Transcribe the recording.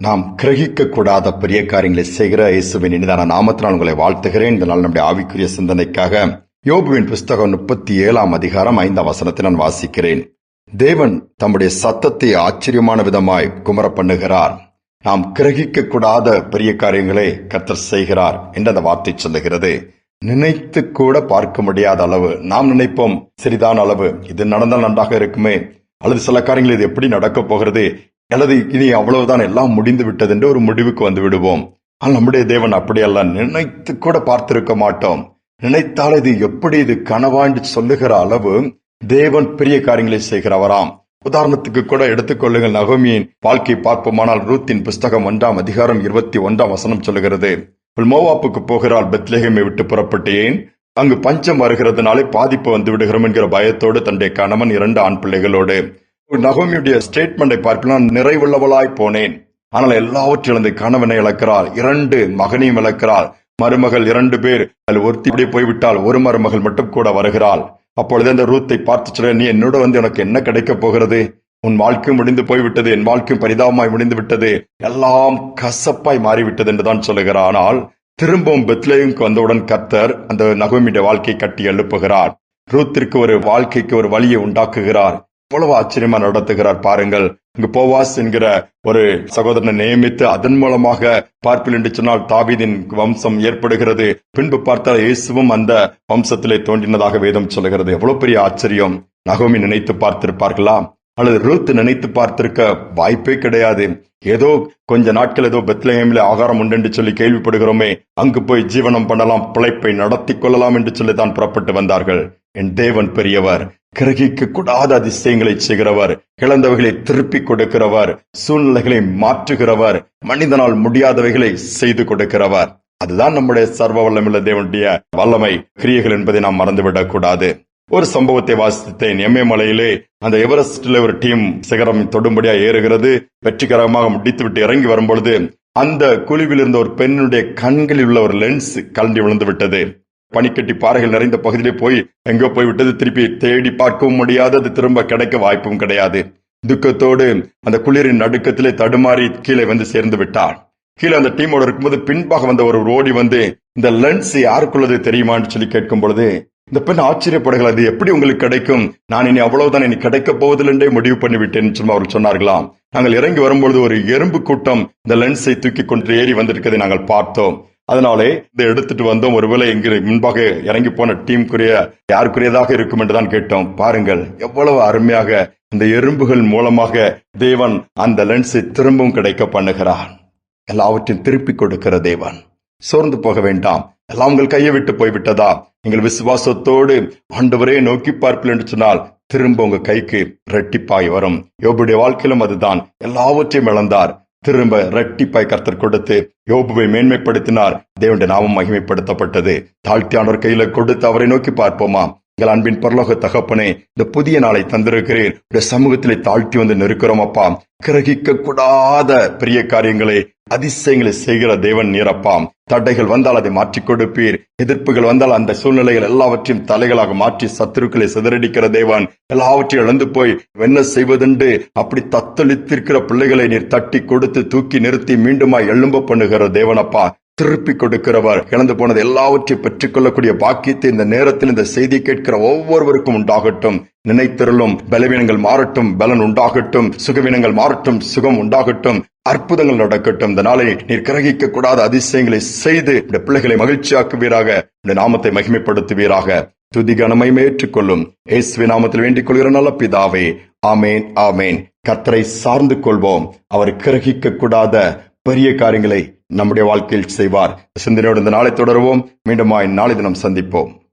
நாம் கிரகிக்க கூடாத பெரிய காரியங்களை செய்கிற இயேசுவின் இனிதான நாமத்தினால் உங்களை வாழ்த்துகிறேன். இந்த நாள் நம்முடைய ஆவிக்குரிய சிந்தனைக்காக யோபுவின் புஸ்தகம் முப்பத்தி ஏழாம் அதிகாரம் ஐந்தாம் வசனத்தை நான் வாசிக்கிறேன். தேவன் தம்முடைய சத்தத்தை ஆச்சரியமான விதமாய் குமர பண்ணுகிறார் நாம் கிரகிக்க கூடாத பெரிய காரியங்களை கத்தர் செய்கிறார் என்று அந்த வார்த்தை சொல்லுகிறது. நினைத்து கூட பார்க்க முடியாத அளவு நாம் நினைப்போம் சிறிதான அளவு இது நடந்தால் நன்றாக இருக்குமே அல்லது சில காரியங்கள் இது எப்படி நடக்கப் போகிறது அல்லது இனி அவ்வளவுதான் எல்லாம் முடிந்து விட்டது என்று ஒரு முடிவுக்கு வந்து விடுவோம். ஆனால் நம்முடைய தேவன் அப்படியெல்லாம் நினைத்து கூட பார்த்திருக்க மாட்டோம். நினைத்தால் இது எப்படி இது கனவாண்டு சொல்லுகிற அளவு தேவன் பெரிய காரியங்களை செய்கிறவராம். உதாரணத்துக்கு கூட எடுத்துக்கொள்ளுங்கள் நகோமியின் வாழ்க்கை பார்ப்போமானால் ரூத்தின் புஸ்தகம் ஒன்றாம் அதிகாரம் இருபத்தி ஒன்றாம் வசனம் சொல்லுகிறது. மோவாப்புக்கு போகிறாள் பெத்லேகமை விட்டு புறப்பட்டேன். அங்கு பஞ்சம் வருகிறதுனாலே பாதிப்பு வந்து விடுகிறோம் என்கிற பயத்தோடு தன்னுடைய கணவன் இரண்டு ஆண் பிள்ளைகளோடு நகோமியுடைய ஸ்டேட்மெண்டை பார்க்கலாம். நிறைவுள்ளவளாய் போனேன். ஆனால் எல்லாவற்றிலிருந்து கணவனை இழக்கிறாள். இரண்டு மகனையும் இழக்கிறாள். மருமகள் இரண்டு பேர். அதில் ஒருத்தி இப்படி போய்விட்டால் ஒரு மருமகள் மட்டும் கூட வருகிறாள். அப்பொழுது அந்த ரூத்தை பார்த்து சொல்ல நீ என்னோட வந்து எனக்கு என்ன கிடைக்கப் போகிறது? உன் வாழ்க்கையும் முடிந்து போய்விட்டது. என் வாழ்க்கையும் பரிதாபமாய் முடிந்து விட்டது. எல்லாம் கசப்பாய் மாறிவிட்டது என்றுதான் சொல்லுகிறார். ஆனால் திரும்பவும் பெத்லேயுக்கு வந்தவுடன் கர்த்தர் அந்த நகோமியுடைய வாழ்க்கை கட்டி எழுப்புகிறார். ரூத்திற்கு ஒரு வாழ்க்கைக்கு ஒரு வழியை உண்டாக்குகிறார். எவ்வளவு ஆச்சரியமா நடத்துகிறார் பாருங்கள். இங்கு போவாஸ் என்கிற ஒரு சகோதரனை நியமித்து அதன் மூலமாக பார்ப்பில் என்று சொன்னால் தாவிதின் வம்சம் ஏற்படுகிறது. பின்பு பார்த்தால் இயேசுவும் அந்த வம்சத்திலே தோன்றினதாக வேதம் சொல்லுகிறது. எவ்வளவு பெரிய ஆச்சரியம். நகோமி நினைத்து பார்த்திருப்பார்களா? அல்லது ரூத் நினைத்து பார்த்திருக்க வாய்ப்பே கிடையாது. ஏதோ கொஞ்ச நாட்கள் ஏதோ பெத்லஹேமில் ஆகாரம் உண்டு என்று சொல்லி கேள்விப்படுகிறோமே. அங்கு போய் ஜீவனம் பண்ணலாம் பிழைப்பை நடத்தி கொள்ளலாம் என்று சொல்லி தான் புறப்பட்டு வந்தார்கள். என் தேவன் பெரியவர் கிரகிக்க கூடாத அதிசயங்களை செய்கிறவர் இழந்தவைகளை திருப்பிக் கொடுக்கிறவர் சூழ்நிலைகளை மாற்றுகிறவர் மனிதனால் முடியாதவைகளை செய்து கொடுக்கிறவர். அதுதான் நம்முடைய சர்வ வல்லமுள்ள தேவனுடைய வல்லமை. கிரியைகள் என்பதை நாம் மறந்துவிடக் கூடாது. ஒரு சம்பவத்தை வாசித்தேன். எம்ஏ மலையிலே அந்த எவரெஸ்ட்ல ஒரு டீம் சிகரம் தொடும்படியா ஏறுகிறது. வெற்றிகரமாக முடித்துவிட்டு இறங்கி வரும்பொழுது அந்த குழுவில் இருந்த ஒரு பெண்ணுடைய கண்களில் உள்ள ஒரு லென்ஸ் கலண்டி விழுந்து விட்டது பனிக்கட்டி பாறைகள் நிறைந்த பகுதியிலே போய் எங்கோ போய் விட்டது. திருப்பி தேடி பார்க்கவும் முடியாது அது திரும்ப கிடைக்க வாய்ப்பும் கிடையாது. துக்கத்தோடு அந்த குளிரின் நடுக்கத்திலே தடுமாறி கீழே வந்து சேர்ந்து விட்டார் கீழே அந்த டீமோட இருக்கும்போது பின்பாக வந்த ஒரு ஓடி வந்து இந்த லென்ஸ் யாருக்குள்ளது தெரியுமான்னு சொல்லி கேட்கும் பொழுது இந்த பெண் ஆச்சரியப்படுகிறது அது எப்படி உங்களுக்கு கிடைக்கும்? நான் இனி அவ்வளவுதான். இனி கிடைக்க போவதில்லை முடிவு பண்ணிவிட்டேன். சொல்லி அவர்கள் சொன்னார்களாம். நாங்கள் இறங்கி வரும்பொழுது ஒரு எறும்பு கூட்டம் இந்த லென்ஸை தூக்கி கொண்டு ஏறி வந்திருக்கதை நாங்கள் பார்த்தோம். அதனாலே இதை எடுத்துட்டு வந்தோம். ஒருவேளை இங்கு முன்பாக இறங்கி போன டீமுக்குரிய யாருக்குரியதாக இருக்கும் என்றுதான் கேட்டோம். பாருங்கள் எவ்வளவு அருமையாக இந்த எறும்புகள் மூலமாக தேவன் அந்த லென்ஸை திரும்பவும் கிடைக்க பண்ணுகிறான் எல்லாவற்றையும் திருப்பி கொடுக்கிற தேவன். சோர்ந்து போக வேண்டாம். எல்லாம் உங்கள் கையை விட்டு போய்விட்டதா? நீங்கள் விசுவாசத்தோடு ஆண்டவரே நோக்கி பார்ப்பில் என்று சொன்னால் திரும்ப உங்க கைக்கு ரெட்டிப்பாய் வரும். யோபுடைய வாழ்க்கையிலும் அதுதான். எல்லாவற்றையும் இழந்தார். திரும்ப ரெட்டிப்பாய் கர்த்தர் கொடுத்து யோபுவை மேன்மைப்படுத்தினார். தேவனுடைய நாமம் மகிமைப்படுத்தப்பட்டது. தாழ்த்தியானவர் கையில கொடுத்து அவரை நோக்கி பார்ப்போமா? எங்கள் அன்பின் பரலோக தகப்பனே இந்த புதிய நாளை தந்திருக்கிறேன். இந்த சமூகத்திலே தாழ்த்தி வந்து நிற்கிறோம் அப்பா. கிரகிக்க கூடாத பெரிய காரியங்களை அதிசயங்களை செய்கிற தேவன் நீரப்பாம் தடைகள் வந்தால் அதை மாற்றிக் கொடுப்பீர். எதிர்ப்புகள் வந்தால் அந்த சூழ்நிலைகள் எல்லாவற்றையும் தலைகளாக மாற்றி சத்துருக்களை சிதறடிக்கிற தேவன். எல்லாவற்றையும் இழந்து போய் என்ன செய்வதுண்டு? அப்படி தத்தளித்திருக்கிற பிள்ளைகளை நீர் தட்டி கொடுத்து தூக்கி நிறுத்தி மீண்டுமாய் எழும்ப பண்ணுகிற தேவனப்பா திருப்பி கொடுக்கிறவர். இழந்து போனது எல்லாவற்றையும் பெற்றுக் கொள்ளக்கூடிய பாக்கியத்தை இந்த நேரத்தில் இந்த செய்தி கேட்கிற ஒவ்வொருவருக்கும் உண்டாகட்டும். நினைத்திருளும் பலவீனங்கள் மாறட்டும் பலன் உண்டாகட்டும் சுகவீனங்கள் மாறட்டும் சுகம் உண்டாகட்டும் அற்புதங்கள் நடக்கட்டும். இந்த நாளை நீர் கிரகிக்க கூடாத அதிசயங்களை செய்து இந்த பிள்ளைகளை மகிழ்ச்சியாக்குவீராக இந்த நாமத்தை மகிமைப்படுத்துவீராக. துதி கனமையுமே ஏற்றுக்கொள்ளும். இயேசுவி நாமத்தில் வேண்டிக் கொள்கிற நல்ல பிதாவே ஆமேன் ஆமேன். கத்தரை சார்ந்து கொள்வோம். அவர் கிரகிக்க கூடாத பெரிய காரியங்களை நம்முடைய வாழ்க்கையில் செய்வார். சிந்தனையோடு இந்த நாளை தொடருவோம். மீண்டும் நாளை தினம் சந்திப்போம்.